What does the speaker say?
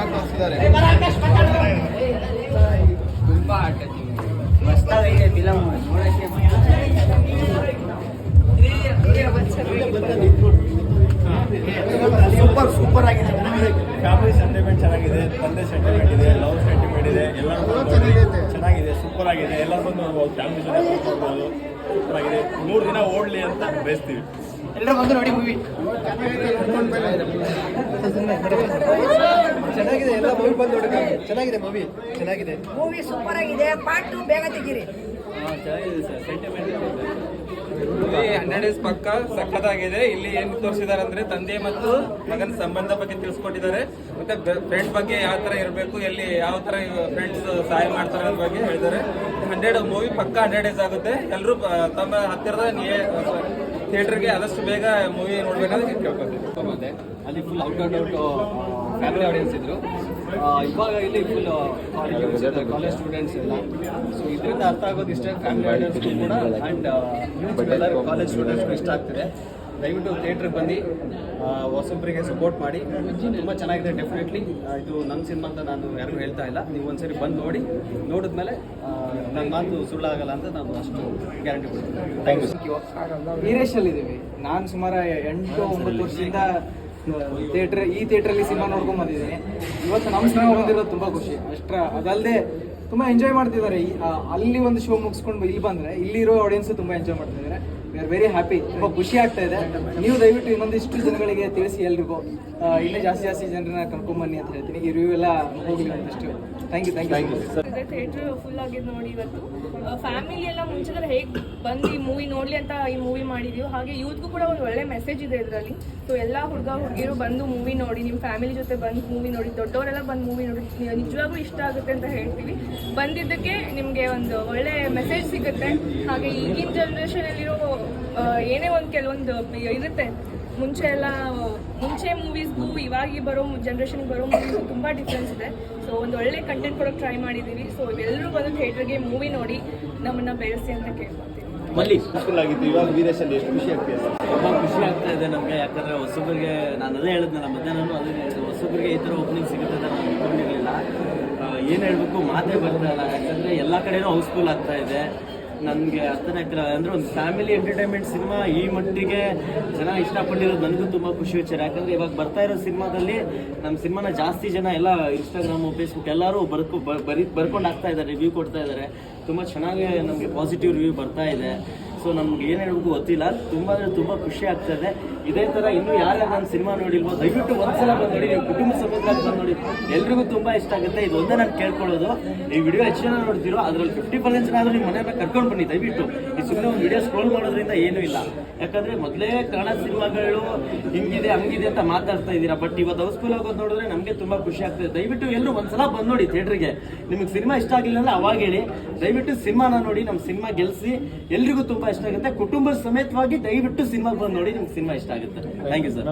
ಚೆನ್ನಾಗಿ ತುಂಬಾ ಆಟ ಮಸ್ತಾಗಿದೆ ಫಿಲಮ್ ನೋಡಕ್ಕೆ ಸೂಪರ್ ಸೂಪರ್ ಆಗಿದೆ. ಫ್ಯಾಮಿಲಿ ಸೆಂಟಿಮೆಂಟ್ ಚೆನ್ನಾಗಿದೆ. ತಂದೆ ಸೆಂಟಿಮೆಂಟ್ ಇದೆ ಲವ್ ಸೆಂಟಿಮೆಂಟ್ ಇದೆ ಎಲ್ಲರೂ ಚೆನ್ನಾಗಿದೆ. ಸೂಪರ್ ಆಗಿದೆ. ಎಲ್ಲ ನೋಡ್ಬೋದು. ಫ್ಯಾಮಿಲಿ ಸೂಪರ್ ಆಗಿದೆ. ಮೂರು ದಿನ ಓಡಲಿ ಅಂತ ಬಯಸ್ತೀವಿ ಎಲ್ಲರೂ ಬಂದು ನೋಡಿ ಮೂವಿ ಚೆನ್ನಾಗಿದೆ ಎಲ್ಲ ಮೂವಿ ಬಂದು ನೋಡಿ ಚೆನ್ನಾಗಿದೆ ಮೂವಿ ಚೆನ್ನಾಗಿದೆ. ಮೂವಿ ಸೂಪರ್ ಆಗಿದೆ. ಪಾರ್ಟ್ ಟು ಬೇಗ ತೆಗೀರಿ. ಸರ್. ಹಂಡ್ರೆಡ್ ಡೇಸ್ ಪಕ್ಕ ಸಖತ್ತಾಗಿದೆ ಇಲ್ಲಿ ಏನ್ ತೋರಿಸಿದಾರೆ ಅಂದ್ರೆ ತಂದೆ ಮತ್ತು ಮಗನ ಸಂಬಂಧ ಬಗ್ಗೆ ತಿಳಿಸ್ಕೊಟ್ಟಿದ್ದಾರೆ. ಮತ್ತೆ ಫ್ರೆಂಡ್ ಬಗ್ಗೆ ಯಾವ ತರ ಇರಬೇಕು, ಎಲ್ಲಿ ಯಾವ ತರ ಫ್ರೆಂಡ್ಸ್ ಸಹಾಯ ಮಾಡ್ತಾರೆ ಅನ್ನೋ ಬಗ್ಗೆ ಹೇಳಿದ್ದಾರೆ. ಹಂಡ್ರೆಡ್ ಮೂವಿ ಪಕ್ಕ ಹಂಡ್ರೆಡ್ ಡೇಸ್ ಆಗುತ್ತೆ. ಎಲ್ಲರೂ ತಮ್ಮ ಹತ್ತಿರದ ಥಿಯೇಟರ್ಗೆ ಆದಷ್ಟು ಬೇಗ ಮೂವಿ ನೋಡ್ಬೇಕಾದ್ರೆ ಕೇಳ್ಕೊತೀವಿ ಅಲ್ಲಿ full out out family audience ಇದ್ರು ಆ, ಇವಾಗ ಇಲ್ಲಿ ಫುಲ್ ಕಾಲೇಜ್ ಸ್ಟೂಡೆಂಟ್ಸ್ ಎಲ್ಲ ಸೊ ಇದರಿಂದ ಅರ್ಥ ಆಗೋದು ಇಷ್ಟೇ ಫ್ಯಾಮಿಲಿ ಆಡಿಯನ್ಸ್ ಕೂಡ ಆ್ಯಂಡ್ ಎಲ್ಲರೂ ಕಾಲೇಜ್ ಸ್ಟೂಡೆಂಟ್ಸ್ ಇಷ್ಟ ಆಗ್ತಿದೆ ದಯವಿಟ್ಟು ಥಿಯೇಟ್ರಿಗೆ ಬಂದು ಆ, ಹೊಸಬ್ರಿಗೆ ಸಪೋರ್ಟ್ ಮಾಡಿ ತುಂಬ ಚೆನ್ನಾಗಿದೆ ಡೆಫಿನೆಟ್ಲಿ ಇದು ನನ್ನ ಸಿನಿಮಾ ಅಂತ ನಾನು ಯಾರಿಗೂ ಹೇಳ್ತಾ ಇಲ್ಲ ನೀವು ಒಂದ್ಸರಿ ಬಂದು ನೋಡಿ ನೋಡಿದ್ಮೇಲೆ ನನ್ನ ಮಾತು ಸುಳ್ಳಾಗಲ್ಲ ಅಂತ ನಾನು ಅಷ್ಟು ಗ್ಯಾರಂಟಿ ಕೊಡ್ತೀನಿ ಥ್ಯಾಂಕ್ ಯು ವೀರೇಶಲ್ಲಿ ಇದ್ದೀವಿ ನಾನು ಸುಮಾರು ಎಂಟು ಒಂಬತ್ತು ವರ್ಷದಿಂದ ಥಿಯೇಟ್ರ್ ಈ ಥಿಯೇಟ್ರಲ್ಲಿ ಸಿನಿಮಾ ನೋಡ್ಕೊಂಡು ಬಂದಿದ್ದೀನಿ. ಇವತ್ತು ನಮ್ಮ ಸಿನಿಮಾ ಬಂದಿರೋದು ತುಂಬ ಖುಷಿ. ಅಷ್ಟರ ಅದಲ್ಲದೆ ತುಂಬ ಎಂಜಾಯ್ ಮಾಡ್ತಿದ್ದಾರೆ. ಅಲ್ಲಿ ಒಂದು ಶೋ ಮುಗಿಸ್ಕೊಂಡು ಇಲ್ಲಿ ಬಂದರೆ, ಇಲ್ಲಿರೋ ಆಡಿಯನ್ಸ್ ತುಂಬ ಎಂಜಾಯ್ ಮಾಡ್ತಿದ್ದಾರೆ. ವಿ ಆರ್ ವೆರಿ ಹ್ಯಾಪಿ ತುಂಬ ಖುಷಿ ಆಗ್ತಾ ಇದೆ. ನೀವು ದಯವಿಟ್ಟು ಇನ್ನೊಂದಿಷ್ಟು ಜನಗಳಿಗೆ ತಿಳಿಸಿ ಎಲ್ರಿಗೂ ಇನ್ನೂ ಜಾಸ್ತಿ ಜಾಸ್ತಿ ಜನರನ್ನ ಕರ್ಕೊಂಬನ್ನಿ ಅಂತ ಹೇಳ್ತೀನಿ. ಈ ರಿವ್ಯೂ ಎಲ್ಲ ಹೋಗಲಿ ಒಂದಿಷ್ಟು. ಥ್ಯಾಂಕ್ ಯು ಥ್ಯಾಂಕ್ ಯು ಇದೆ ಥಿಯೇಟ್ರ್ ಫುಲ್ ಆಗಿದೆ ನೋಡಿ ಇವತ್ತು. ಫ್ಯಾಮಿಲಿ ಎಲ್ಲ ಮುಂಚೆ ಹೇಗೆ ಬಂದು ಈ ಮೂವಿ ನೋಡಲಿ ಅಂತ ಈ ಮೂವಿ ಮಾಡಿದೀವಿ. ಹಾಗೆ ಯೂತ್ಗೂ ಕೂಡ ಒಂದು ಒಳ್ಳೆ ಮೆಸೇಜ್ ಇದೆ ಇದರಲ್ಲಿ. ಸೊ ಎಲ್ಲ ಹುಡುಗ ಹುಡುಗಿರು ಬಂದು ಮೂವಿ ನೋಡಿ ನಿಮ್ಮ ಫ್ಯಾಮಿಲಿ ಜೊತೆ ಬಂದು ಮೂವಿ ನೋಡಿ ದೊಡ್ಡವರೆಲ್ಲ ಬಂದು ಮೂವಿ ನೋಡಿ ನಿಜವಾಗ್ಲೂ ಇಷ್ಟ ಆಗುತ್ತೆ ಅಂತ ಹೇಳ್ತೀವಿ. ಬಂದಿದ್ದಕ್ಕೆ ನಿಮಗೆ ಒಂದು ಒಳ್ಳೆ ಮೆಸೇಜ್ ಸಿಗುತ್ತೆ. ಹಾಗೆ ಈಗಿನ ಜನ್ರೇಷನಲ್ಲಿರೋ ಏನೇ ಒಂದು ಕೆಲವೊಂದು ಇರುತ್ತೆ. ಮುಂಚೆ ಎಲ್ಲ ಮುಂಚೆ ಮೂವೀಸ್ಗೂ ಇವಾಗ ಬರೋ ಜನ್ರೇಷನ್ಗೆ ಬರೋ ಮೂವೀಸ್ಗೂ ತುಂಬ ಡಿಫ್ರೆನ್ಸ್ ಇದೆ. ಸೊ ಒಂದು ಒಳ್ಳೆ ಕಂಟೆಂಟ್ ಕೊಡೋಕೆ ಟ್ರೈ ಮಾಡಿದ್ದೀವಿ ಸೊ ಎಲ್ಲರೂ ಬಂದು ಥಿಯೇಟರ್ಗೆ ಮೂವಿ ನೋಡಿ ನಮ್ಮನ್ನು ಬೆಳೆಸಿ ಅಂತ ಕೇಳ್ಕೊತೀವಿ ಸೂಪರ್ ಆಗಿತ್ತು ಇವಾಗ ಎಷ್ಟು ಖುಷಿ ಆಗ್ತಿದೆ? ತುಂಬ ಖುಷಿ ಆಗ್ತಾ ಇದೆ ನಮಗೆ. ಯಾಕಂದರೆ ಹೊಸಬ್ರಿಗೆ ನಾನು ಅದೇ ಹೇಳಿದ್ನಲ್ಲ ಮಧ್ಯಾಹ್ನ ಅದೇ ಹೇಳಿದೆ ಹೊಸಬ್ರಿಗೆ ಈ ಥರ ಓಪನಿಂಗ್ ಸಿಗುತ್ತೆ ಅಂತ ನಾನು ಅಂದ್ಕೊಂಡಿರಲಿಲ್ಲ ಏನು ಹೇಳಬೇಕು ಮಾತೇ ಬರ್ತಾ ಇಲ್ಲ. ಯಾಕಂದರೆ ಎಲ್ಲ ಕಡೆಯೂ ಹೌಸ್ಫುಲ್ ಆಗ್ತಾ ಇದೆ. ನನಗೆ ಅರ್ಥನೇ ಆಗ್ತಿಲ್ಲ. ಅಂದರೆ ಒಂದು ಫ್ಯಾಮಿಲಿ ಎಂಟರ್ಟೈನ್ಮೆಂಟ್ ಸಿನಿಮಾ ಈ ಮಟ್ಟಿಗೆ ಜನ ಇಷ್ಟಪಟ್ಟಿರೋದು ನನಗೂ ತುಂಬ ಖುಷಿ ವಿಚಾರ. ಯಾಕಂದರೆ ಇವಾಗ ಬರ್ತಾ ಇರೋ ಸಿನಿಮಾದಲ್ಲಿ ನಮ್ಮ ಸಿನಿಮಾನ ಜಾಸ್ತಿ ಜನ ಎಲ್ಲ ಇನ್ಸ್ಟಾಗ್ರಾಮು ಫೇಸ್ಬುಕ್ ಎಲ್ಲರೂ ಬರ್ಕೊ ಬರಿ ಬರ್ಕೊಂಡು ಆಗ್ತಾ ಇದ್ದಾರೆ ರಿವ್ಯೂ ಕೊಡ್ತಾ ಇದ್ದಾರೆ. ತುಂಬ ಚೆನ್ನಾಗಿ ನಮಗೆ ಪಾಸಿಟಿವ್ ರಿವ್ಯೂ ಬರ್ತಾ ಇದೆ. ಸೊ ನಮ್ಗೆ ಏನು ಹೇಳ್ಬೇಕು ಗೊತ್ತಿಲ್ಲ. ತುಂಬ ಅಂದರೆ ತುಂಬ ಖುಷಿ ಆಗ್ತದೆ ಇದೇ. ಥರ ಇನ್ನೂ ಯಾರ್ಯಾರು ನಾನು ಸಿನಿಮಾ ನೋಡಿಲ್ವೋ, ದಯವಿಟ್ಟು ಒಂದ್ಸಲ ಬಂದು ನೋಡಿ ನೀವು ಕುಟುಂಬ ಸಮೇತ ಎಲ್ರಿಗೂ ತುಂಬ ಇಷ್ಟ ಆಗುತ್ತೆ. ಇದು ಒಂದೇ ನಾನು ಕೇಳ್ಕೊಳ್ಳೋದು. ಈ ವಿಡಿಯೋ ಎಷ್ಟು ಜನ ನೋಡ್ತೀರೋ, ಅದರಲ್ಲಿ ಫಿಫ್ಟಿ ಪರ್ಸೆಂಟ್ ಜನ ಆದರೂ ನಿಮ್ಮ ಮನೆ ಕರ್ಕೊಂಡು ಬನ್ನಿ, ದಯವಿಟ್ಟು. ಈ ಸುಮ್ಮನೆ ಒಂದು ವಿಡಿಯೋ ಸ್ಕ್ರೋಲ್ ಮಾಡೋದ್ರಿಂದ ಏನೂ ಇಲ್ಲ. ಯಾಕಂದರೆ ಮೊದಲೇ ಕನ್ನಡ ಸಿನಿಮಾಗಳು ಹಿಂಗಿದೆ, ಹಂಗಿದೆ ಅಂತ ಮಾತಾಡ್ತಾ ಇದ್ದೀರಾ. ಬಟ್ ಇವತ್ತು ಹೌಸ್ಫುಲ್ ಆಗೋದು ನೋಡಿದ್ರೆ ನಮಗೆ ತುಂಬ ಖುಷಿ ಆಗ್ತದೆ ದಯವಿಟ್ಟು ಎಲ್ಲರೂ ಒಂದ್ಸಲ ಬಂದು ನೋಡಿ ಥಿಯೇಟ್ರಿಗೆ ನಿಮಗೆ ಸಿನಿಮಾ ಇಷ್ಟ ಆಗಿಲ್ಲ ಅಂದ್ರೆ ಅವಾಗ ಹೇಳಿ. ದಯವಿಟ್ಟು ಸಿನಿಮಾನ ನೋಡಿ ನಮ್ಮ ಸಿನಿಮಾ ಗೆಲ್ಲಿಸಿ ಎಲ್ರಿಗೂ ತುಂಬ ಇಷ್ಟ ಆಗುತ್ತೆ. ಕುಟುಂಬ ಸಮೇತವಾಗಿ ದಯವಿಟ್ಟು ಸಿನಿಮಾಗೆ ಬಂದು ನೋಡಿ ನಿಮ್ಗೆ ಸಿನಿಮಾ ಇಷ್ಟ ಆಗುತ್ತೆ. Thank you sir